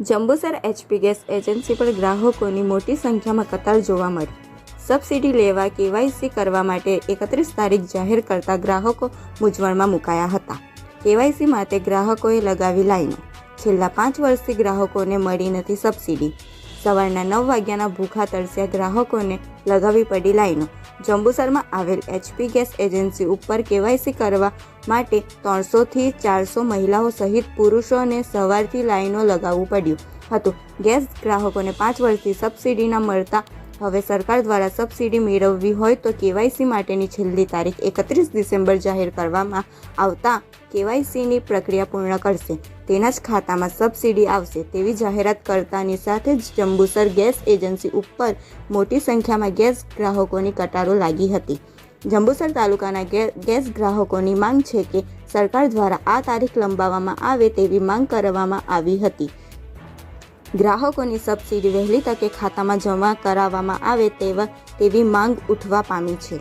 Jambusar HP gas agency પર ગ્રાહકોની મોટી સંખ્યામાં કતાર જોવા મળી. સબસિડી લેવા કેવાયસી કરવા માટે એકત્રીસ તારીખ જાહેર કરતા ગ્રાહકો મૂંઝવણમાં મુકાયા હતા. કેવાયસી માટે ગ્રાહકોએ લગાવી લાઈનો. છેલ્લા પાંચ વર્ષથી ગ્રાહકોને મળી નથી સબસિડી. સવારના નવ વાગ્યાના ભૂખા તરસ્યા ગ્રાહકોને લગાવી પડી લાઈનો. જંબુસરમાં આવેલ એચપી ગેસ એજન્સી ઉપર કેવાયસી કરવા માટે ત્રણસોથી ચારસો મહિલાઓ સહિત પુરુષોને સવારથી લાઈનો લગાવવું પડ્યું હતું. ગેસ ગ્રાહકોને પાંચ વર્ષથી સબસિડી મળતા હવે સરકાર દ્વારા સબસિડી મેળવવી હોય તો કેવાયસી માટેની છેલ્લી તારીખ એકત્રીસ ડિસેમ્બર જાહેર કરવામાં આવતા કેવાયસીની પ્રક્રિયા પૂર્ણ કરશે. તેના જ ખાતામાં સબસિડી આવશે તેવી જાહેરાત કરતાની સાથે જ જંબુસર ગેસ એજન્સી ઉપર મોટી સંખ્યામાં ગેસ ગ્રાહકોની કટારો લાગી હતી. જંબુસર તાલુકાના ગેસ ગ્રાહકોની માંગ છે કે સરકાર દ્વારા આ તારીખ લંબાવવામાં આવે તેવી માંગ કરવામાં આવી હતી. ગ્રાહકોની સબસિડી વહેલી તકે ખાતામાં જમા કરાવવામાં આવે તેવા તેવી માંગ ઉઠવા પામી છે.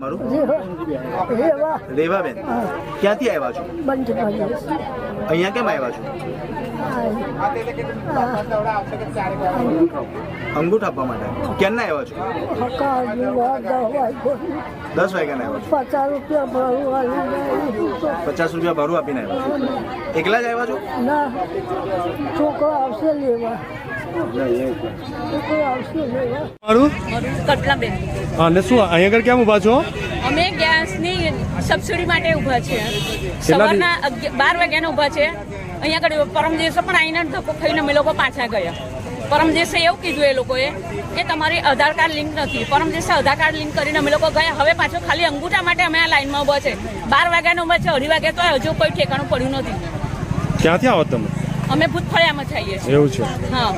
મારું? રેવા રેવાબેન. ક્યાંથી આવ્યા છો? અહીંયા કેમ આવ્યા છો? અંગૂઠ આપવા માટે. ક્યારના આવ્યા છો? દસ વાગ્યાના આવ્યા પચાસ રૂપિયા પચાસ રૂપિયા ભાડું આપીને આવ્યા છો. એકલા જ આવ્યા છો? ના છોકરો આવશે લેવા. અને શું અહીંયા આગળ કેમ ઊભા છો? અમે ગેસની સબસિડી માટે ઊભા છે સવારના બાર વાગ્યાના ઊભા છે અહીંયા આગળ પરમ દિવસે પણ આવીને ધક્કો ખાઈને અમે લોકો પાછા ગયા. પરમ દિવસે એવું કીધું એ લોકોએ કે તમારી આધાર કાર્ડ લિંક નથી. પરમ દિવસે આધાર કાર્ડ લિંક કરીને અમે લોકો ગયા. હવે પાછો ખાલી અંગૂઠા માટે અમે આ લાઈનમાં ઊભા છે. બાર વાગ્યાના ઊભા છે. અઢી વાગે તો હજુ કોઈ ઠેકાણું પડ્યું નથી. ક્યાંથી આવો તમે? અમે ભૂતફળિયામાં જઈએ છીએ. એવું છે. હા.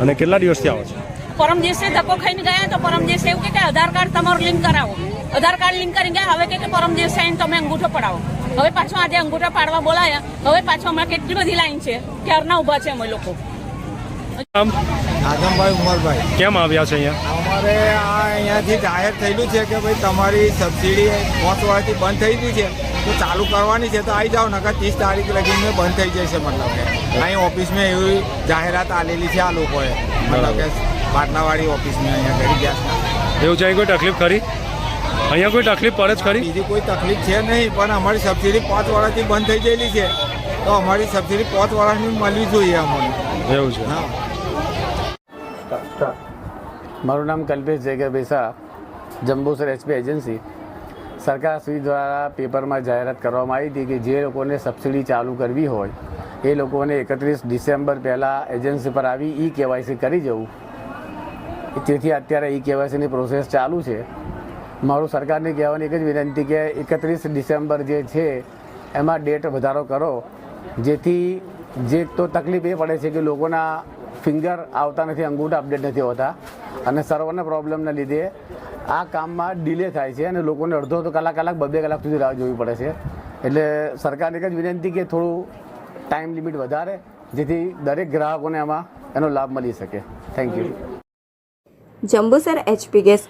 અને કેટલા દિવસથી આવો છો? પરમ દિવસે ધક્કો ખાઈને ગયા તો પરમ દિવસે એવું કે કે આધાર કાર્ડ તમારું લિંક કરાવો. આધાર કાર્ડ લિંક કરી ગયા હવે કે કે પરમ દિવસે આવીને તમે અંગૂઠો પડાવો. હવે પાછો આજે અંગૂઠા પાડવા બોલાયા. હવે પાછો હમણાં કેટલી બધી લાઈન છે. ક્યારના ઊભા છે અમે લોકો. આદમભાઈ ઉમરભાઈ. કેમ આવ્યા છે અહીંયા? અમારે આ અહીંયાથી જાહેર થયેલું છે કે ભાઈ તમારી સબસિડી પાંચ વર્ષથી બંધ થઈ ગયું છે. તો ચાલુ કરવાની છે તો આવી જાઓ નકર ત્રીસ તારીખ લગીને બંધ થઈ જશે મતલબ કે. અહીં ઓફિસમાં એવી જાહેરાત આલેલી છે આ લોકોએ. મતલબ કે પાટલાવાળી ઓફિસમાં અહીંયા કરી ગયા એવું છે કોઈ તકલીફ ખરી? અહીંયા કોઈ તકલીફ પડે જ ખરી? બીજી કોઈ તકલીફ છે નહીં પણ અમારી સબસિડી પાંચ વર્ષથી બંધ થઈ ગયેલી છે. તો અમારી સબસિડી પાંચ વર્ષની મળવી જોઈએ અમને. એવું છે. હા. મારું નામ કલ્પેશ જયગર બેસા જંબુસર એચપી એજન્સી. સરકાર શ્રી દ્વારા પેપરમાં જાહેરાત કરવામાં આવી હતી કે જે લોકોને સબસિડી ચાલુ કરવી હોય, એ લોકોને એકત્રીસ ડિસેમ્બર પહેલાં એજન્સી પર આવી ઈ કેવાયસી કરી જવું. તેથી અત્યારે ઈ કેવાયસીની પ્રોસેસ ચાલુ છે. મારું સરકારને કહેવાની એક જ વિનંતી કે એકત્રીસ ડિસેમ્બર જે છે, એમાં ડેટ વધારો કરો. જેથી જે તો તકલીફ એ પડે છે કે લોકોના ફિંગર આવતા નથી, અંગૂઠા અપડેટ નથી હોતા. અને સર્વરના પ્રોબ્લેમના લીધે આ કામમાં ડિલે થાય છે અને લોકોને અડધો અડધો કલાક કલાક બબે કલાક સુધી રાહ જોવી પડે છે. એટલે સરકારને એક જ વિનંતી કે થોડું ટાઈમ લિમિટ વધારે, જેથી દરેક ગ્રાહકોને આમાં એનો લાભ મળી શકે. Thank you Jambusar HP gas